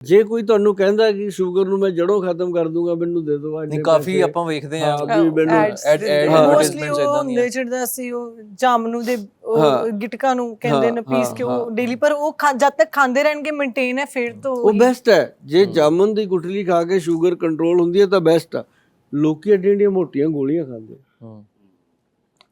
ਜੇ ਕੋਈ ਤੁਹਾਨੂੰ ਕਹਿੰਦਾ ਕਿ ਸ਼ੂਗਰ ਨੂੰ ਮੈਂ ਜੜੋਂ ਖਤਮ ਕਰ ਦੂੰਗਾ ਮੈਨੂੰ ਦੇ ਦਿਓ ਨਹੀਂ ਕਾਫੀ ਆਪਾਂ ਵੇਖਦੇ ਆ ਵੀ ਮੈਨੂੰ ਉਹ ਏਦਾਂ ਹੁੰਦੇ ਦੀਆਂ। ਜਿਹੜਾ ਸੀ ਉਹ ਜਾਮਨੂ ਦੇ। ਗਿਟਕਾਂ ਨੂੰ ਕਹਿੰਦੇ ਨੇ ਪੀਸ ਕੇ ਉਹ। ਡੇਲੀ ਪਰ ਉਹ ਖਾ- ਜਦ ਤੱਕ ਖਾਂਦੇ ਰਹਿਣਗੇ ਮੇਨਟੇਨ ਹੈ ਫਿਰ ਤੋਂ ਉਹ ਬੈਸਟ ਹੈ ਜੇ ਜਾਮਨ ਦੀ ਗੁਠਲੀ ਖਾ ਕੇ ਸ਼ੂਗਰ ਕੰਟਰੋਲ ਹੁੰਦੀ ਹੈ ਤਾਂ ਬੈਸਟ ਆ ਲੋਕੀ ਏਡੀਆਂ ਮੋਟੀਆਂ ਗੋਲੀਆਂ ਖਾਂਦੇ ਹੂੰ।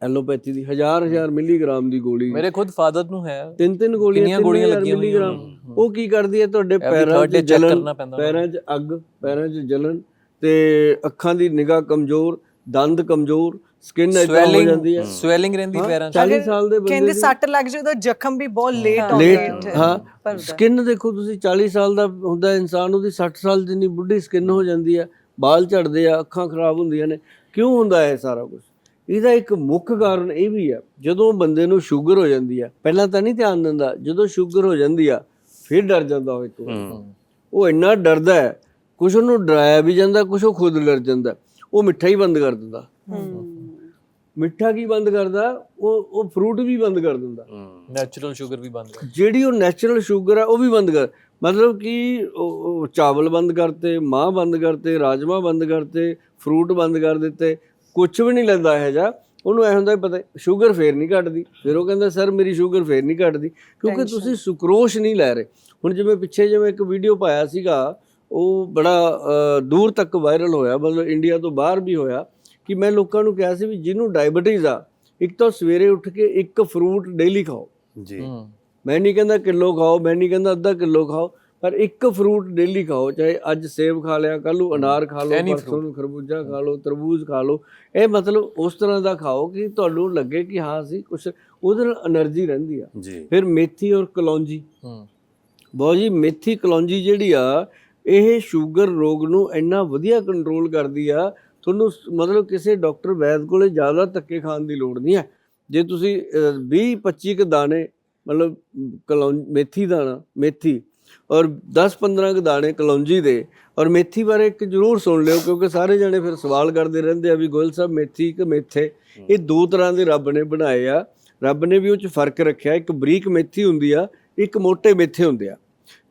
ਐਲੋਪੈਥੀ ਦੀ ਹਜ਼ਾਰ ਹਜ਼ਾਰ ਮਿਲੀਗ੍ਰਾਮ ਦੀ ਗੋਲੀ। ਮੇਰੇ ਖੁਦ ਫਾਦਰ ਨੂੰ ਹੈ। ਤਿੰਨ ਤਿੰਨ ਗੋਲੀਆਂ ਕਿੰਨੀਆਂ ਤਿੰਨ ਗੋਲੀਆਂ ਲੱਗੀਆਂ ਹੋਈਆਂ ਮਿਲੀਗ੍ਰਾਮ। ਹੂੰ। ਉਹ ਕੀ ਕਰਦੀ ਹੈ ਤੁਹਾਡੇ ਪੈਰਾਂ 'ਚ ਜਲਨ ਪੈਰਾਂ 'ਚ ਅੱਗ ਪੈਰਾਂ 'ਚ ਜਲਨ ਤੇ ਅੱਖਾਂ ਦੀ ਨਿਗਾਹ ਕਮਜ਼ੋਰ ਦੰਦ ਕਮਜ਼ੋਰ ਸਕਿਨ ਇਦਾਂ ਹੋ ਜਾਂਦੀ ਹੈ। ਸਵੈਲਿੰਗ ਰਹਿੰਦੀ ਹਾਂ, ਪੈਰਾਂ 'ਚ। 40 ਅਗਰ ਸਾਲ ਦੇ ਬੰਦੇ ਕਹਿੰਦੇ ਸੱਟ ਲੱਗ ਜਾਏ ਤਾਂ ਜ਼ਖਮ ਵੀ ਬਹੁਤ ਲੇਟ ਆਉਂਦਾ ਲੇਟ ਹਾਂ। ਸਕਿਨ ਦੇਖੋ ਤੁਸੀਂ 40 ਸਾਲ ਦਾ ਹੁੰਦਾ ਇਨਸਾਨ ਉਹਦੀ 60 ਸਾਲ ਜਿੰਨੀ ਬੁੱਢੀ ਸਕਿਨ ਹੋ ਜਾਂਦੀ ਹੈ ਬਾਲ ਝੜਦੇ ਆ ਅੱਖਾਂ ਖਰਾਬ ਹੁੰਦੀਆਂ ਨੇ। ਕਿਉਂ ਹੁੰਦਾ ਹੈ ਸਾਰਾ ਕੁਝ ਇਹਦਾ ਇੱਕ ਮੁੱਖ ਕਾਰਨ ਇਹ ਵੀ ਹੈ ਜਦੋਂ ਬੰਦੇ ਨੂੰ ਸ਼ੂਗਰ ਹੋ ਜਾਂਦੀ ਹੈ ਪਹਿਲਾਂ ਤਾਂ ਨਹੀਂ ਧਿਆਨ ਦਿੰਦਾ ਜਦੋਂ ਸ਼ੂਗਰ ਹੋ ਜਾਂਦੀ ਆ ਫਿਰ ਡਰ ਜਾਂਦਾ ਉਹ ਇੱਕ। ਉਹ ਇੰਨਾ ਡਰਦਾ ਹੈ ਕੁਝ ਉਹਨੂੰ ਡਰਾਇਆ ਵੀ ਜਾਂਦਾ ਕੁਝ ਉਹ ਖੁਦ ਡਰ ਜਾਂਦਾ ਉਹ ਮਿੱਠਾ ਹੀ ਬੰਦ ਕਰ ਦਿੰਦਾ। ਮਿੱਠਾ ਕੀ ਬੰਦ ਕਰਦਾ? ਉਹ ਉਹ ਫਰੂਟ ਵੀ ਬੰਦ ਕਰ ਦਿੰਦਾ। ਨੈਚੁਰਲ ਸ਼ੂਗਰ ਵੀ ਬੰਦ ਕਰ ਜਿਹੜੀ ਉਹ ਨੈਚੁਰਲ ਸ਼ੂਗਰ ਹੈ ਉਹ ਵੀ ਬੰਦ ਕਰ ਮਤਲਬ ਕਿ ਉਹ- ਉਹ ਚਾਵਲ ਬੰਦ ਕਰਤੇ ਮਾਂ ਬੰਦ ਕਰਤੇ ਰਾਜਮਾ ਬੰਦ ਕਰਤੇ ਫਰੂਟ ਬੰਦ ਕਰ ਦਿੱਤੇ ਕੁਝ ਵੀ ਨਹੀਂ ਲੈਂਦਾ ਇਹ ਜਾ ਉਹਨੂੰ ਐ ਹੁੰਦਾ ਪਤਾ ਸ਼ੂਗਰ ਫੇਰ ਨਹੀਂ ਘਟਦੀ। ਫਿਰ ਉਹ ਕਹਿੰਦਾ ਸਰ ਮੇਰੀ ਸ਼ੂਗਰ ਫੇਰ ਨਹੀਂ ਘਟਦੀ। ਕਿਉਂਕਿ ਤੁਸੀਂ ਸੁਕਰੋਸ਼ ਨਹੀਂ ਲੈ ਰਹੇ। ਹੁਣ ਜਿਵੇਂ ਪਿੱਛੇ ਜਿਵੇਂ ਇੱਕ ਵੀਡੀਓ ਪਾਇਆ ਸੀਗਾ ਉਹ ਬੜਾ ਦੂਰ ਤੱਕ ਵਾਇਰਲ ਹੋਇਆ ਮਤਲਬ ਇੰਡੀਆ ਤੋਂ ਬਾਹਰ ਵੀ ਹੋਇਆ ਕਿ ਮੈਂ ਲੋਕਾਂ ਨੂੰ ਕਿਹਾ ਸੀ ਵੀ ਜਿਹਨੂੰ ਡਾਇਬੀਟੀਜ਼ ਆ ਇੱਕ ਤਾਂ ਸਵੇਰੇ ਉੱਠ ਕੇ ਇੱਕ ਫਰੂਟ ਡੇਲੀ ਖਾਓ। ਜੀ। ਮੈਂ ਨਹੀਂ ਕਹਿੰਦਾ ਕਿਲੋ ਖਾਓ ਮੈਂ ਨਹੀਂ ਕਹਿੰਦਾ ਅੱਧਾ ਕਿਲੋ ਖਾਓ। ਪਰ ਇੱਕ ਫਰੂਟ ਡੇਲੀ ਖਾਓ ਚਾਹੇ ਅੱਜ ਸੇਬ ਖਾ ਲਿਆ ਕੱਲ ਨੂੰ ਅਨਾਰ ਖਾ ਲਓ ਪਰਸੋਂ ਨੂੰ ਖਰਬੂਜਾ ਖਾ ਲਓ ਤਰਬੂਜ ਖਾ ਲਓ। ਇਹ ਮਤਲਬ ਉਸ ਤਰ੍ਹਾਂ ਦਾ ਖਾਓ ਕਿ ਤੁਹਾਨੂੰ ਲੱਗੇ ਕਿ ਹਾਂ ਅਸੀਂ ਕੁਝ ਉਹਦੇ ਨਾਲ એનર્ਜੀ ਰਹਿੰਦੀ ਆ। ਫਿਰ ਮੇਥੀ ਔਰ ਕਲੌਂਜੀ। ਬਹੁਤ ਜੀ ਮੇਥੀ ਕਲੌਂਜੀ ਜਿਹੜੀ ਆ ਇਹ ਸ਼ੂਗਰ ਰੋਗ ਨੂੰ ਇੰਨਾ ਵਧੀਆ ਕੰਟਰੋਲ ਕਰਦੀ ਆ ਤੁਹਾਨੂੰ ਮਤਲਬ ਕਿਸੇ ਡਾਕਟਰ ਵੈਦ ਕੋਲੇ ਜ਼ਿਆਦਾ ਧੱਕੇ ਖਾਣ ਦੀ ਲੋੜ ਨਹੀਂ ਹੈ। ਜੇ ਤੁਸੀਂ 20 25 ਕ ਦਾਣੇ ਮਤਲਬ ਕਲੌਂ ਮੇਥੀ ਦਾਣਾ ਮੇਥੀ ਔਰ 10-15 ਕ ਦਾਣੇ ਕਲੌਂਜੀ ਦੇ। ਔਰ ਮੇਥੀ ਬਾਰੇ ਇੱਕ ਜ਼ਰੂਰ ਸੁਣ ਲਿਓ, ਕਿਉਂਕਿ ਸਾਰੇ ਜਣੇ ਫਿਰ ਸਵਾਲ ਕਰਦੇ ਰਹਿੰਦੇ ਆ ਵੀ ਗੋਇਲ ਸਾਹਿਬ ਮੇਥੀ ਕਿ ਮੇਥੇ? ਇਹ ਦੋ ਤਰ੍ਹਾਂ ਦੇ ਰੱਬ ਨੇ ਬਣਾਏ ਆ। ਰੱਬ ਨੇ ਵੀ ਉਹ ਚ ਫ਼ਰਕ ਰੱਖਿਆ। ਇੱਕ ਬਰੀਕ ਮੇਥੀ ਹੁੰਦੀ ਆ, ਇੱਕ ਮੋٹے ਮੇਥੇ ਹੁੰਦੇ ਆ।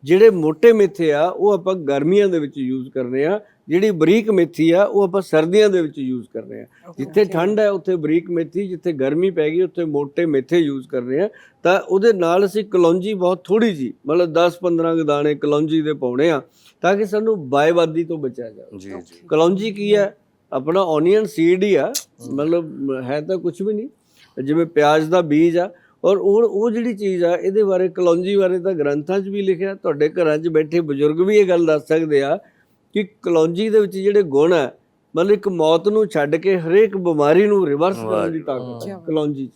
ਜਿਹੜੇ ਮੋਟੇ ਮੇਥੇ ਆ, ਉਹ ਆਪਾਂ ਗਰਮੀਆਂ ਦੇ ਵਿੱਚ ਯੂਜ਼ ਕਰਨੇ ਆ। ਜਿਹੜੀ ਬਰੀਕ ਮੇਥੀ ਆ ਉਹ ਆਪਾਂ ਸਰਦੀਆਂ ਦੇ ਵਿੱਚ ਯੂਜ਼ ਕਰਨੇ ਆ। ਜਿੱਥੇ ਠੰਡ ਹੈ ਉੱਥੇ ਬਰੀਕ ਮੇਥੀ ਜਿੱਥੇ ਗਰਮੀ ਪੈ ਗਈ ਉੱਥੇ ਮੋٹے ਮੇਥੇ ਯੂਜ਼ ਕਰਨੇ ਆ। ਤਾਂ ਉਹਦੇ ਨਾਲ ਅਸੀਂ ਕਲੌਂਜੀ ਬਹੁਤ ਥੋੜੀ ਜੀ ਮਤਲਬ 10-15 ਕੁ ਦਾਣੇ ਕਲੌਂਜੀ ਦੇ ਪਾਉਣੇ ਆ ਤਾਂ ਕਿ ਸਾਨੂੰ ਬਾਇਵਾਦੀ ਤੋਂ ਬਚਿਆ ਜਾਵੇ। ਜੀ ਜੀ। ਕਲੌਂਜੀ ਕੀ ਹੈ? ਆਪਣਾ ਓਨੀਅਨ ਸੀਡ ਹੀ ਆ ਮਤਲਬ ਹੈ ਤਾਂ ਕੁਝ ਵੀ ਨਹੀਂ ਜਿਵੇਂ ਪਿਆਜ਼ ਦਾ ਬੀਜ ਆ ਔਰ ਉਹ ਉਹ ਜਿਹੜੀ ਚੀਜ਼ ਆ ਇਹਦੇ ਬਾਰੇ ਕਲੌਂਜੀ ਬਾਰੇ ਤਾਂ ਗ੍ਰੰਥਾਂ 'ਚ ਵੀ ਲਿਖਿਆ ਤੁਹਾਡੇ ਘਰਾਂ 'ਚ ਬੈਠੇ ਬਜ਼ੁਰਗ ਵੀ ਇਹ ਗੱਲ ਦੱਸ ਸਕਦੇ ਆ ਕਿ ਕਲੌਂਜੀ ਦੇ ਵਿੱਚ ਜਿਹੜੇ ਗੁਣ ਆ ਮਤਲਬ ਇੱਕ ਮੌਤ ਨੂੰ ਛੱਡ ਕੇ ਹਰੇਕ ਬਿਮਾਰੀ ਨੂੰ ਰਿਵਰਸ ਕਰਨ ਦੀ ਤਾਕਤ ਹੈ ਕਲੌਂਜੀ 'ਚ।